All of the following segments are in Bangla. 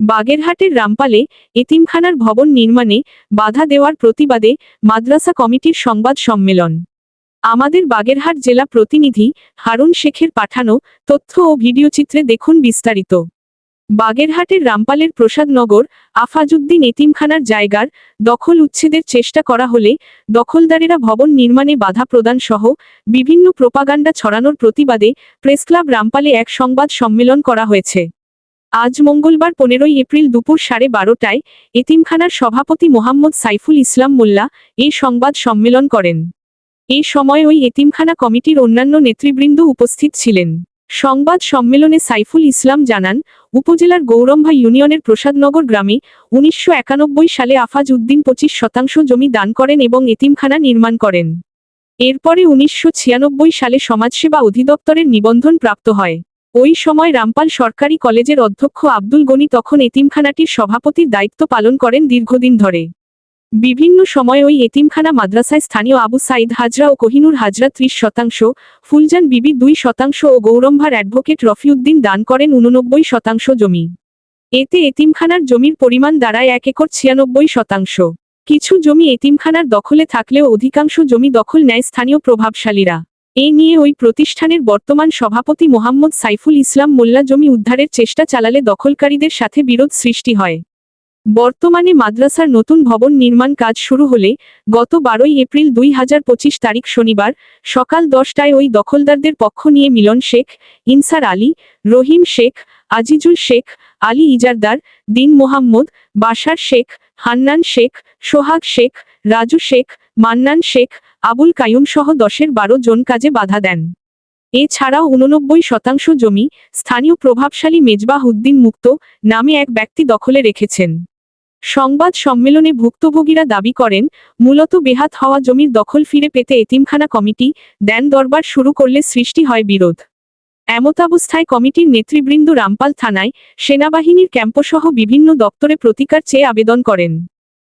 বাগেরহাটের রামপালে এতিমখানার ভবন নির্মাণে বাধা দেওয়ার প্রতিবাদে মাদ্রাসা কমিটির সংবাদ সম্মেলন। আমাদের বাগেরহাট জেলা প্রতিনিধি হারুন শেখের পাঠানো তথ্য ও ভিডিওচিত্রে দেখুন বিস্তারিত। বাগেরহাটের রামপালের প্রসাদনগর আফাজুদ্দিন এতিমখানার জায়গার দখল উচ্ছেদের চেষ্টা করা হলে দখলদারেরা ভবন নির্মাণে বাধা প্রদান সহ বিভিন্ন প্রোপাগান্ডা ছড়ানোর প্রতিবাদে প্রেসক্লাব রামপালে এক সংবাদ সম্মেলন করা হয়েছে। আজ মঙ্গলবার পনেরোই এপ্রিল দুপুর সাড়ে বারোটায় এতিমখানার সভাপতি মোহাম্মদ সাইফুল ইসলাম মোল্লা এই সংবাদ সম্মেলন করেন। এই সময় ওই এতিমখানা কমিটির অন্যান্য নেতৃবৃন্দ উপস্থিত ছিলেন। সংবাদ সম্মেলনে সাইফুল ইসলাম জানান, উপজেলার গৌরম্ভা ইউনিয়নের প্রসাদনগর গ্রামে উনিশশো একানব্বই সালে আফাজ উদ্দিন পঁচিশ শতাংশ জমি দান করেন এবং এতিমখানা নির্মাণ করেন। এরপরে উনিশশো ছিয়ানব্বই সালে সমাজসেবা অধিদপ্তরের নিবন্ধন প্রাপ্ত হয়। ওই সময় রামপাল সরকারি কলেজের অধ্যক্ষ আব্দুল গনি তখন এতিমখানাটির সভাপতির দায়িত্ব পালন করেন দীর্ঘদিন ধরে। বিভিন্ন সময় ওই এতিমখানা মাদ্রাসায় স্থানীয় আবু সাইদ হাজরা ও কোহিনুর হাজরা ত্রিশ শতাংশ, ফুলজান বিবি দুই শতাংশ ও গৌরম্ভার অ্যাডভোকেট রফিউদ্দিন দান করেন উননব্বই শতাংশ জমি। এতে এতিমখানার জমির পরিমাণ দাঁড়ায় এক একর ছিয়ানব্বই শতাংশ। কিছু জমি এতিমখানার দখলে থাকলেও অধিকাংশ জমি দখল নেয় স্থানীয় প্রভাবশালীরা। এ নিয়ে ওই প্রতিষ্ঠানের বর্তমান সভাপতি মোহাম্মদ সাইফুল ইসলাম মোল্লা জমি উদ্ধারের চেষ্টা চালালে দখলকারীদের সাথে বিরোধ সৃষ্টি হয়। বর্তমানে মাদ্রাসার নতুন ভবন নির্মাণ কাজ শুরু হলে গত বারোই এপ্রিল দুই হাজার পঁচিশ তারিখ শনিবার সকাল দশটায় ওই দখলদারদের পক্ষ নিয়ে মিলন শেখ, ইনসার আলী, রহিম শেখ, আজিজুল শেখ, আলী ইজারদার, দিন মোহাম্মদ, বাশার শেখ, হান্নান শেখ, সোহাগ শেখ, রাজু শেখ, মান্নান শেখ আবুল কায়ুম সহ দশের বারো জন কাজে বাধা দেন। এছাড়াও উননব্বই শতাংশ জমি স্থানীয় প্রভাবশালী মেজবাহ উদ্দিন মুক্ত নামে এক ব্যক্তি দখলে রেখেছেন। সংবাদ সম্মেলনে ভুক্তভোগীরা দাবি করেন, মূলত বেহাত হওয়া জমির দখল ফিরে পেতে এতিমখানা কমিটি দেন দরবার শুরু করলে সৃষ্টি হয় বিরোধ। এমতাবস্থায় কমিটির নেতৃবৃন্দ রামপাল থানায় সেনাবাহিনীর ক্যাম্পসহ বিভিন্ন দপ্তরে প্রতিকার চেয়ে আবেদন করেন।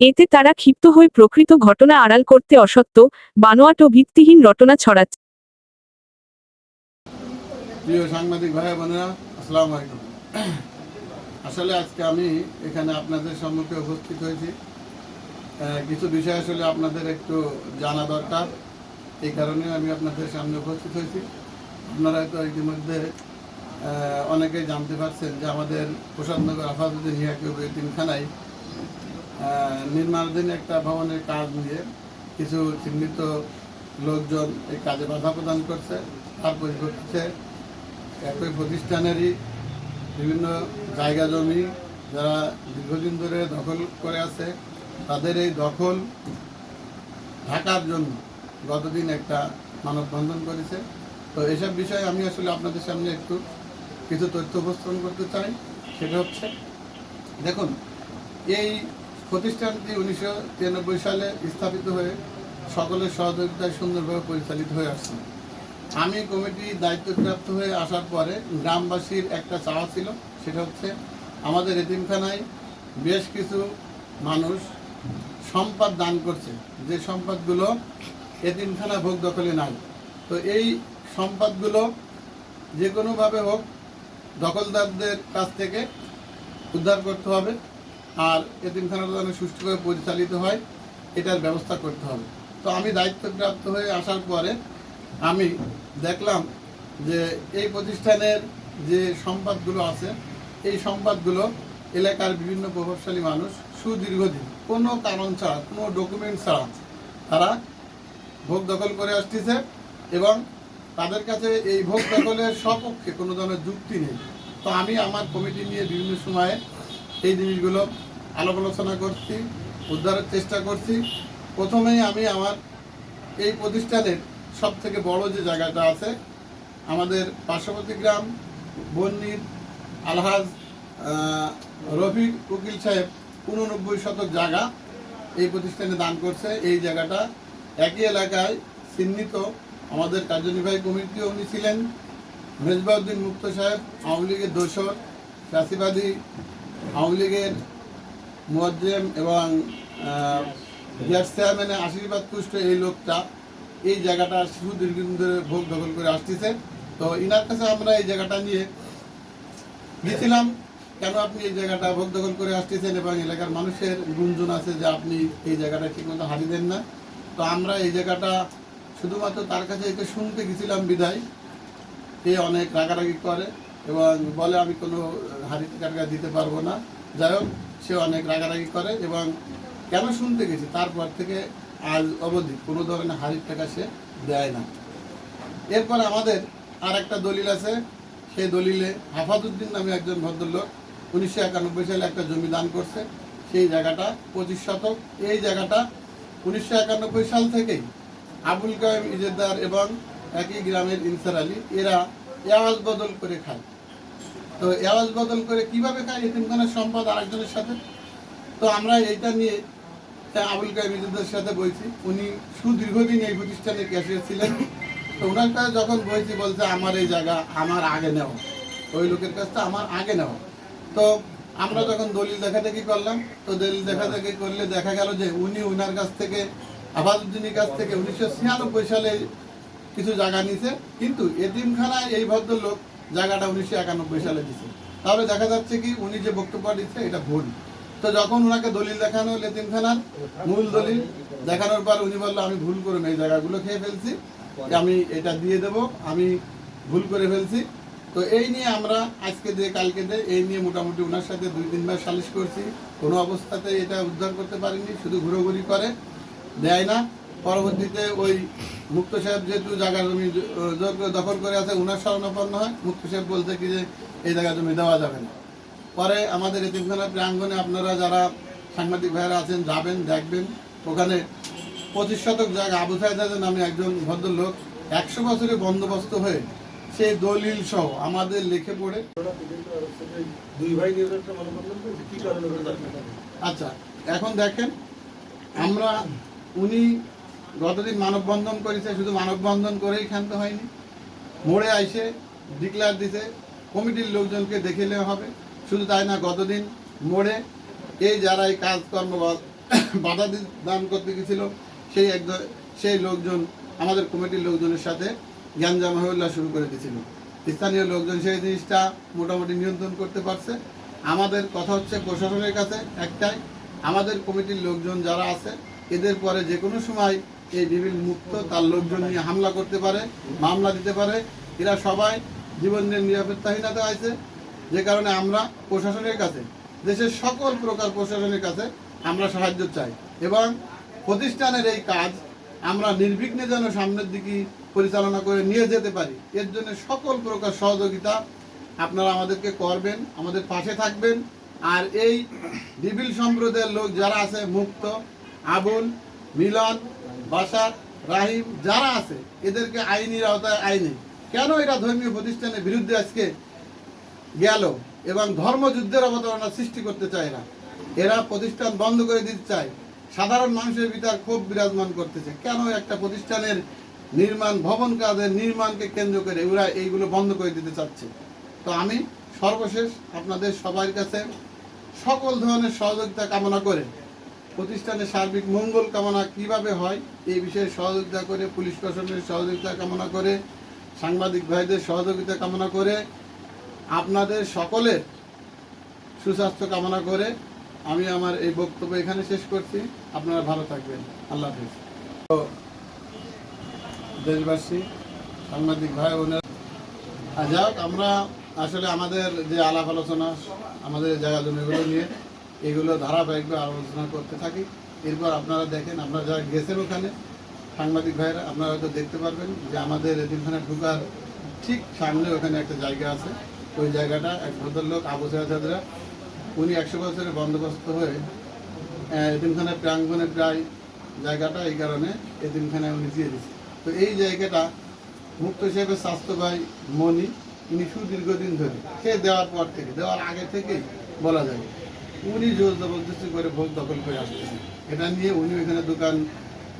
এতে তারা ক্ষিপ্ত হয়ে প্রকৃত ঘটনা আড়াল করতে অসত্য, বানোয়াট ও ভিত্তিহীন রটনা ছড়াচ্ছে। প্রিয় সাংবাদিক আসলে আজকে আমি এখানে আপনাদের সম্মুখে উপস্থিত হয়েছি। কিছু বিষয় আসলে আপনাদের একটু জানা দরকার। এই কারণে আমি আপনাদের সামনে উপস্থিত হয়েছি। আপনারা হয়তো ইতিমধ্যে অনেকেই জানতে পারছেন যে আমাদের প্রসাদনগর আফাজুদ্দিন হিয়াকিউব তিনখানায় নির্মাণাধীন একটা ভবনের কাজ নিয়ে কিছু চিহ্নিত লোকজন এই কাজে বাধা প্রদান করছে। তার পরিপ্রেক্ষিতে একই প্রতিষ্ঠানেরই বিভিন্ন জায়গা জমি যারা দীর্ঘদিন ধরে দখল করে আছে, তাদের এই দখল ঢাকার জন্য গতদিন একটা মানববন্ধন করেছে। তো এসব বিষয়ে আমি আসলে আপনাদের সামনে একটু কিছু তথ্য উপস্থাপন করতে চাই। সেটা হচ্ছে, দেখুন, এই প্রতিষ্ঠানটি উনিশশো তিরানব্বই সালে স্থাপিত হয়ে সকলের সহযোগিতায় সুন্দরভাবে পরিচালিত হয়ে আসছে। আমি কমিটি দায়িত্বপ্রাপ্ত হয়ে আসার পরে গ্রামবাসীর একটা চাওয়া ছিল, সেটা হচ্ছে আমাদের এতিমখানায় বেশ কিছু মানুষ সম্পদ দান করছে। যে সম্পদগুলো এতিমখানা ভোগ দখলে নাই। তো এই সম্পদগুলো যে কোনোভাবে হোক দখলদারদের কাছ থেকে উদ্ধার করতে হবে। আর এতিমখানাটা যেন সুষ্ঠুভাবে পরিচালিত হয়, এটার ব্যবস্থা করতে হবে। তো আমি দায়িত্বপ্রাপ্ত হয়ে আসার পরে আমি দেখলাম যে এই প্রতিষ্ঠানের যে সম্পদগুলো আছে, এই সম্পদগুলো এলাকার বিভিন্ন প্রভাবশালী মানুষ সুদীর্ঘদিন, কোনো কারণ ছাড়া, কোনো ডকুমেন্ট ছাড়া তারা ভোগ দখল করে আসতেছে এবং তাদের কাছে এই ভোগ দখলের সপক্ষে কোনো ধরনের যুক্তি নেই। তো আমি আমার কমিটি নিয়ে বিভিন্ন সময়ে এই জিনিসগুলো আলাপ আলোচনা করছি, উদ্ধারের চেষ্টা করছি। প্রথমেই আমি আমার এই প্রতিষ্ঠানের সব থেকে বড় যে জায়গাটা আছে, আমাদের পার্শ্ববর্তী গ্রাম, বন্নির আলহাজ রফিক উকিল সাহেব উননব্বই শতক জায়গা এই প্রতিষ্ঠানে দান করছে। এই জায়গাটা একই এলাকায় চিহ্নিত। আমাদের কার্যনির্বাহী কমিটিও উনি ছিলেন। মেজবাউদ্দিন মুক্ত সাহেব, আওয়ামী লীগের দোসর চাষিবাদী আওয়ামী লীগের মুয়াজ্জেম এবং গ্যাস চেয়ারম্যানের আশীর্বাদ পুষ্ট এই লোকটা এই জায়গাটা সুদীর্ঘদিন ধরে ভোগ দখল করে আসতেছে। তো ইনার কাছে আমরা এই জায়গাটা নিয়ে গেছিলাম কেন আপনি এই জায়গাটা ভোগ দখল করে আসতেছেন এবং এলাকার মানুষের গুঞ্জন আছে যে আপনি এই জায়গাটা ঠিকমতো হারিয়ে দেন না। তো আমরা এই জায়গাটা শুধুমাত্র তার কাছে এটা শুনতে গেছিলাম বিদায়। এ অনেক রাগারাগি করে এবং বলে, আমি কোনো হাড়ি টাকা দিতে পারব না। যাই হোক সে অনেক রাগারাগি করে এবং কেন শুনতে গেছি? তারপর থেকে আজ অবধি কোনো ধরনের হাড়ির টাকা সে দেয় না। এরপর আমাদের আর একটা দলিল আছে। সেই দলিলে হাফাজুদ্দিন নামে একজন ভদ্রলোক উনিশশো একানব্বই সালে একটা জমি দান করছে। সেই জায়গাটা পঁচিশ শতক। এই জায়গাটা উনিশশো একানব্বই সাল থেকেই আবুল কায়েম ইজেদার এবং একই গ্রামের ইনসার আলী, এরা এওয়াজ বদল করে খায়। তো এওয়াজ বদল করে কীভাবে খায়? এতিমখানার সম্পদ আরেকজনের সাথে? তো আমরা এইটা নিয়ে আবুল ইজেদার সাথে বলছি উনি সুদীর্ঘদিন এই প্রতিষ্ঠানে ক্যাশিয়ার ছিলেন। তো ওনার কাছে যখন বলছি বলছে, আমার এই জায়গা আমার আগে নেওয়া ওই লোকের কাছটা আমার আগে নেওয়া তো আমরা যখন দলিল দেখা দেখি করলাম, তো দলিল দেখা দেখি করলে দেখা গেল যে উনি উনার কাছ থেকে, আবাদুদ্দিনের কাছ থেকে উনিশশো ছিয়ানব্বই সালে কিছু জায়গা নিছে। কিন্তু এতিমখানায় এই ভদ্রলোক জায়গাটা উনিশশো একানব্বই সালে দিছে। তাহলে দেখা যাচ্ছে কি উনি যে বক্তব্য দিচ্ছে, এটা ভুল। তো যখন ওনাকে দলিল দেখানো হলো এতিমখানার মূল দলিল দেখানোর পর উনি বলল, আমি ভুল করে এই জায়গাগুলো খেয়ে ফেলছি। আমি এটা দিয়ে দেব, আমি ভুল করে ফেলছি। তো এই নিয়ে আমরা আজকে দিয়ে কালকে দিয়ে এই নিয়ে মোটামুটি ওনার সাথে দুই তিনবার সালিশ করছি। কোনো অবস্থাতে এটা উদ্ধার করতে পারিনি, শুধু ঘুরোঘুরি করে, দেয় না। পরবর্তীতে ওই মুক্ত সাহেব যেহেতু জায়গা জমি দখল করে আছে ওনার শরণাপন্ন হয়। মুক্ত সাহেব বলতে কি যে এই জায়গা জমি দেওয়া যাবে না। পরে আমাদের এতিমখানা প্রাঙ্গণে আপনারা যারা সাংবাদিক ভাইয়েরা আছেন যাবেন দেখবেন। ওখানে পঁচিশ শতক জায়গা আবু সাহেদাদের নামে একজন ভদ্রলোক একশো বছরের বন্দোবস্ত হয়ে সেই দলিল সহ আমাদের লিখে পড়ে। আচ্ছা এখন দেখেন আমরা উনি গতদিন মানববন্ধন করেছে, শুধু মানববন্ধন করেই ক্ষান্ত হয়নি। মোড়ে আইসে ডিক্লেয়ার দিছে, কমিটির লোকজনকে দেখিলে হবে। শুধু তাই না, গতদিন মোড়ে এই যারা এই কাজকর্ম বাধা দান করতে গেছিল, সেই একজন সেই লোকজন, আমাদের কমিটির লোকজনের সাথে জ্ঞানজাম হল্লা শুরু করে দিয়েছিল স্থানীয় লোকজন সেই জিনিসটা মোটামুটি নিয়ন্ত্রণ করতে পারছে। আমাদের কথা হচ্ছে প্রশাসনের কাছে একটাই, আমাদের কমিটির লোকজন যারা আছে, এদের পরে যে কোনো সময় এই ডিবিল মুক্ত, তার লোকজন নিয়ে হামলা করতে পারে, মামলা দিতে পারে। এরা সবাই জীবনের নিরাপত্তাহীনতা আছে যে কারণে আমরা প্রশাসনের কাছে, দেশের সকল প্রকার প্রশাসনের কাছে আমরা সাহায্য চাই। এবং প্রতিষ্ঠানের এই কাজ আমরা নির্বিঘ্নে যেন সামনের দিকে পরিচালনা করে নিয়ে যেতে পারি। এর জন্য সকল প্রকার সহযোগিতা আপনারা আমাদেরকে করবেন, আমাদের পাশে থাকবেন। আর এই ডিবিল সম্প্রদায়ের লোক যারা আছে, মুক্ত, আবুল, মিলন বাসার রাহিম যারা আছে, এদেরকে আইনের আওতায় আইনে। কেন এরা ধর্মীয় প্রতিষ্ঠানের বিরুদ্ধে আজকে গেল এবং ধর্মযুদ্ধের অবতারণা সৃষ্টি করতে চায় না? এরা প্রতিষ্ঠান বন্ধ করে দিতে চায়। সাধারণ মানুষের ভিতর ক্ষোভ বিরাজমান করতেছে। কেন একটা প্রতিষ্ঠানের নির্মাণ, ভবন কাজের নির্মাণকে কেন্দ্র করে ওরা এইগুলো বন্ধ করে দিতে চাচ্ছে? তো আমি সর্বশেষ আপনাদের সবার কাছে সকল ধরনের সহযোগিতা কামনা করে প্রতিষ্ঠানের সার্বিক মঙ্গল কামনা কীভাবে হয়, এই বিষয়ে সহযোগিতা করে পুলিশ প্রশাসনের সহযোগিতা কামনা করে, সাংবাদিক ভাইদের সহযোগিতা কামনা করে, আপনাদের সকলের সুস্বাস্থ্য কামনা করে আমি আমার এই বক্তব্য এখানে শেষ করছি। আপনারা ভালো থাকবেন। আল্লাহ হাফিজ। তো দেশবাসী, সাংবাদিক ভাই বোনের যাক, আমরা আসলে আমাদের যে আলাপ আলোচনা, আমাদের জায়গা জমিগুলো নিয়ে এগুলো ধারাবাহিকভাবে আলোচনা করতে থাকি। এরপর আপনারা দেখেন, আপনারা যারা গেছেন ওখানে, সাংবাদিক ভাইরা আপনারা হয়তো দেখতে পারবেন যে আমাদের এদিনখানে ঢুকার ঠিক সামনে ওখানে একটা জায়গা আছে। ওই জায়গাটা এক ভদ্রলোক, আবু সাহেদরা উনি একশো বছরের বন্দোবস্ত হয়ে এতিমখানার প্রাঙ্গণে প্রায় জায়গাটা এই কারণে এদিনখানে উনি দিয়ে দিচ্ছে তো এই জায়গাটা মুক্ত সাহেবের স্বাস্থ্য ভাই মনি উনি সুদীর্ঘদিন ধরে, সে দেওয়ার পর থেকে, দেওয়ার আগে থেকেই বলা যায়। উনি জোর জবরদস্তি করে ভোগ দখল করে আসতেছে এটা নিয়ে উনি ওইখানে দোকান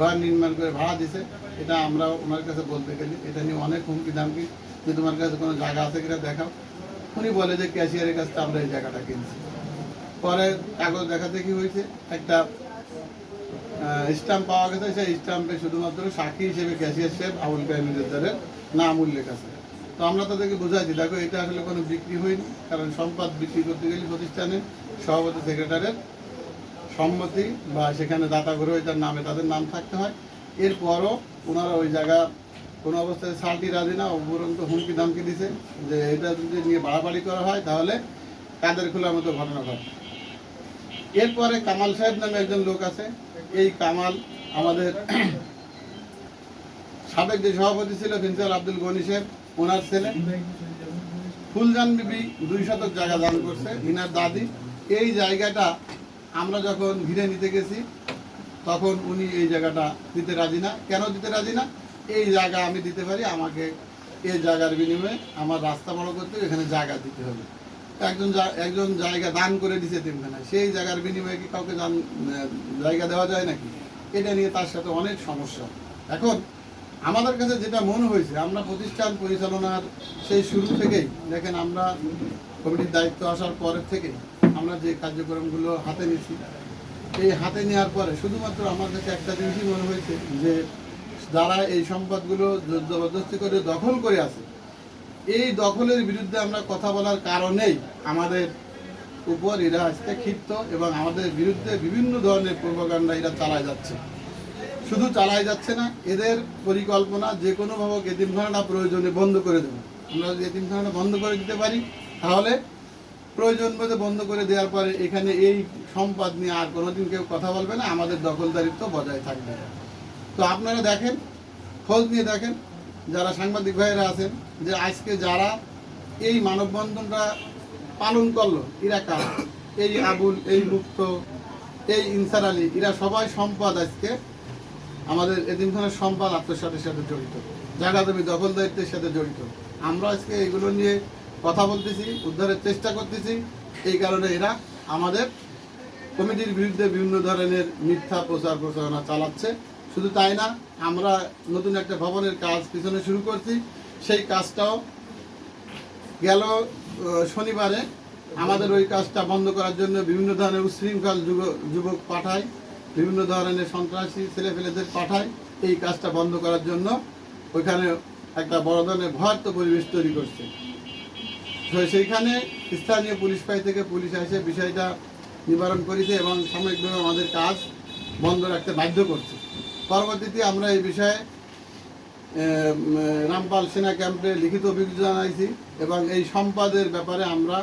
ঘর নির্মাণ করে ভাড়া দিছে। এটা আমরা ওনার কাছে বলতে গেলে এটা নিয়ে অনেক হুমকি দামকি যে তোমার কাছে কোনো জায়গা আছে কিনা দেখাও। উনি বলে যে ক্যাশিয়ারের কাছে আমরা এই জায়গাটা কিনছি। পরে কাগজ দেখাতে কি হয়েছে? একটা স্ট্যাম্প পাওয়া গেছে। সেই স্ট্যাম্পে শুধুমাত্র সাক্ষী হিসেবে ক্যাশিয়ার সাহেব আবুল কাহিনীদের নাম উল্লেখ আছে। তো আমরা তাদেরকে বোঝাচ্ছি, দেখো এটা আসলে কোনো বিক্রি হয়নি। কারণ সম্পদ বিক্রি করতে গেলে প্রতিষ্ঠানে সভাপতি সেক্রেটারির সম্মতি বা সেখানে দাতা গ্রহীতার নামে তাদের নাম থাকতে হয়। এরপরও ওনারা ওই জায়গা কোনো অবস্থায় সালটি রাজি না, উপরন্ত হুমকি দামকি দিছে যে এটা যদি নিয়ে বাড়াবাড়ি করা হয় তাহলে কাদের খোলার মতো ঘটনা ঘটে। এরপরে কামাল সাহেব নামে একজন লোক আছে। এই কামাল আমাদের সাবেক যে সভাপতি ছিল প্রিন্সিপাল আব্দুল গনি সাহেব, ওনার ছেলে। ফুলজান বিবি দুই শতক জায়গা দান করছে, ইনার দাদি। এই জায়গাটা আমরা যখন ঘিরে নিতে গেছি, তখন উনি এই জায়গাটা দিতে রাজি না। কেন দিতে রাজি না? এই জায়গা আমি দিতে পারি, আমাকে এই জায়গার বিনিময়ে আমার রাস্তা বড় করতে এখানে জায়গা দিতে হবে। একজন একজন জায়গা দান করে দিছে তিনখানায় সেই জায়গার বিনিময়ে কি কাউকে দান জায়গা দেওয়া যায় নাকি? এটা নিয়ে তার সাথে অনেক সমস্যা। এখন আমাদের কাছে যেটা মনে হয়েছে, আমরা প্রতিষ্ঠান পরিচালনার সেই শুরু থেকেই, দেখেন আমরা কমিটির দায়িত্ব আসার পরের থেকে আমরা যে কার্যক্রমগুলো হাতে নিয়েছি, এই হাতে নেওয়ার পরে শুধুমাত্র আমার কাছে একটা জিনিসই মনে হয়েছে যে যারা এই সম্পদগুলো জবরদস্তি করে দখল করে আছে, এই দখলের বিরুদ্ধে আমরা কথা বলার কারণেই আমাদের উপর এরা আজকে ক্ষিপ্ত এবং আমাদের বিরুদ্ধে বিভিন্ন ধরনের প্রভাকাণ্ডা এরা চালায় যাচ্ছে। শুধু চালায় যাচ্ছে না, এদের পরিকল্পনা যে কোনোভাবে এতিমখানাটা প্রয়োজনে বন্ধ করে দেবো। আমরা যদি এতিমখানাটা বন্ধ করে দিতে পারি, তাহলে প্রয়োজন বোধে বন্ধ করে দেওয়ার পরে এখানে এই সম্পদ নিয়ে আর কোনোদিন কেউ কথা বলবে না, আমাদের দখলদারিত্ব বজায় থাকবে। তো আপনারা দেখেন, খোঁজ নিয়ে দেখেন, যারা সাংবাদিক ভাইয়েরা আছেন, যে আজকে যারা এই মানববন্ধনটা পালন করল, এরা কারা? এই আবুল, এই মুক্ত, এই ইনসার আলী, এরা সবাই সম্পদ আজকে আমাদের এদিনখানের সম্পদ আত্মসাতের সাথে জড়িত। জায়গা জমি দখল দায়িত্বের সাথে জড়িত। আমরা আজকে এগুলো নিয়ে কথা বলতেছি, উদ্ধারের চেষ্টা করতেছি। এই কারণে এরা আমাদের কমিটির বিরুদ্ধে বিভিন্ন ধরনের মিথ্যা প্রচার প্রচারণা চালাচ্ছে। শুধু তাই না, আমরা নতুন একটা ভবনের কাজ পিছনে শুরু করছি। সেই কাজটাও গেল শনিবারে। আমাদের ওই কাজটা বন্ধ করার জন্য বিভিন্ন ধরনের উশৃঙ্খল যুব- যুবক পাঠায়, বিভিন্ন ধরনের সন্ত্রাসী ছেলেপেলেদের পাঠায়। এই কাজটা বন্ধ করার জন্য ওইখানে একটা বড় ধরনের ভয়ার্থ পরিবেশ তৈরি করছে। সেইখানে স্থানীয় পুলিশ পাই থেকে পুলিশ এসে বিষয়টা নিবারণ করেছে এবং সাময়িকভাবে আমাদের কাজ বন্ধ রাখতে বাধ্য করছে। পরবর্তীতে আমরা এই বিষয়ে রামপাল সেনা ক্যাম্পে লিখিত অভিযোগ জানাইছি এবং এই সম্পাদের ব্যাপারে আমরা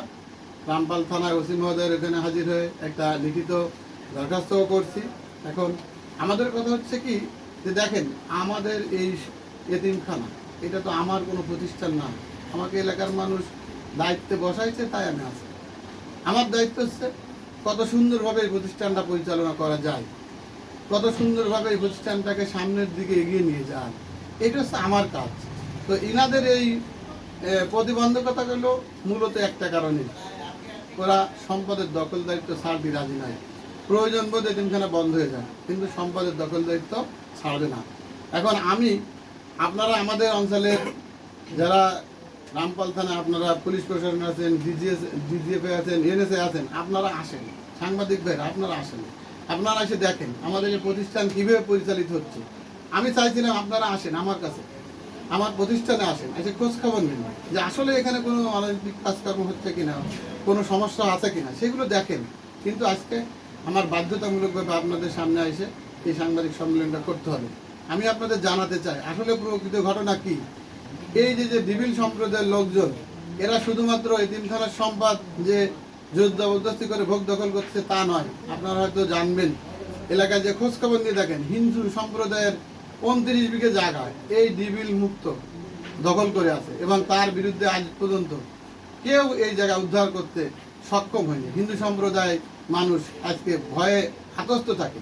রামপাল থানায় ওসি মহোদয়ের এখানে হাজির হয়ে একটা লিখিত দরখাস্তও করছি। এখন আমাদের কথা হচ্ছে কি, যে দেখেন, আমাদের এই এতিমখানা, এটা তো আমার কোনো প্রতিষ্ঠান না। আমাকে এলাকার মানুষ দায়িত্বে বসাইছে, তাই আমি আছি। আমার দায়িত্ব হচ্ছে কত সুন্দরভাবে এই প্রতিষ্ঠানটা পরিচালনা করা যায়, কত সুন্দরভাবে এই প্রতিষ্ঠানটাকে সামনের দিকে এগিয়ে নিয়ে যান এটা হচ্ছে আমার কাজ। তো ইনাদের এই প্রতিবন্ধকতাগুলো মূলত একটা কারণে। ওরা সম্পদের দখল দায়িত্ব ছাড়তে রাজি নাই। প্রয়োজন বোধে তিনখানা বন্ধ হয়ে যায়, কিন্তু সম্পদের দখল দায়িত্ব ছাড়বে না। এখন আমি, আপনারা আমাদের অঞ্চলের যারা রামপাল থানা আপনারা পুলিশ প্রশাসন আছেন ডিজিএস ডিজিএফএ আছেন এনএসএ আছেন, আপনারা আসেন। সাংবাদিক ভাইরা, আপনারা আসেন। আপনারা এসে দেখেন আমাদের এই প্রতিষ্ঠান কীভাবে পরিচালিত হচ্ছে। আমি চাইছিলাম আপনারা আসেন আমার কাছে। আমার প্রতিষ্ঠানে আসেন, এসে খোঁজ খবর নিন যে আসলে এখানে কোনো অনৈতিক কাজকর্ম হচ্ছে কিনা, কোনো সমস্যা আছে কিনা, সেগুলো দেখেন। কিন্তু আজকে আমার বাধ্যতামূলকভাবে আপনাদের সামনে এসে এই সাংবাদিক সম্মেলনটা করতে হবে। আমি আপনাদের জানাতে চাই, আসলে প্রকৃত ঘটনা কি? এই যে যে ডিবিল সম্প্রদায়ের লোকজন, এরা শুধুমাত্র এতিমখানার সম্পদ যে জোর জবরদস্তি করে ভোগ দখল করছে তা নয়। আপনারা হয়তো জানবেন, এলাকায় যে খোঁজ খবর নিয়ে দেখেন, হিন্দু সম্প্রদায়ের উনত্রিশ বিঘে জায়গায় এই ডিবিল মুক্ত দখল করে আছে এবং তার বিরুদ্ধে আজ পর্যন্ত কেউ এই জায়গা উদ্ধার করতে সক্ষম হয়নি। হিন্দু সম্প্রদায় মানুষ আজকে ভয়ে হাতস্থ থাকে।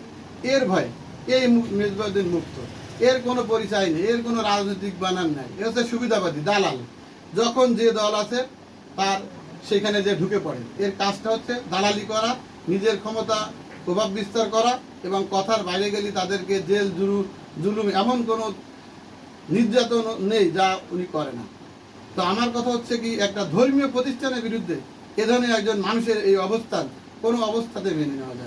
এর ভয়ে এই মু- মেজবাউদ্দিন মুক্ত। এর কোনো পরিচয় নেই, এর কোনো রাজনৈতিক বানান নাই। এ হচ্ছে সুবিধাবাদী, দালাল। যখন যে দল আছে, তার সেখানে যে ঢুকে পড়ে। এর কাজটা হচ্ছে দালালি করা, নিজের ক্ষমতা প্রভাব বিস্তার করা এবং কথার বাইরে গেলে তাদেরকে জেল জুলু জুলুম এমন কোনো নির্যাতন নেই যা উনি করে না। তো আমার কথা হচ্ছে কি, একটা ধর্মীয় প্রতিষ্ঠানের বিরুদ্ধে এ ধরনের একজন মানুষের এই অবস্থান কোনো অবস্থাতে মেনে নেওয়া যায়।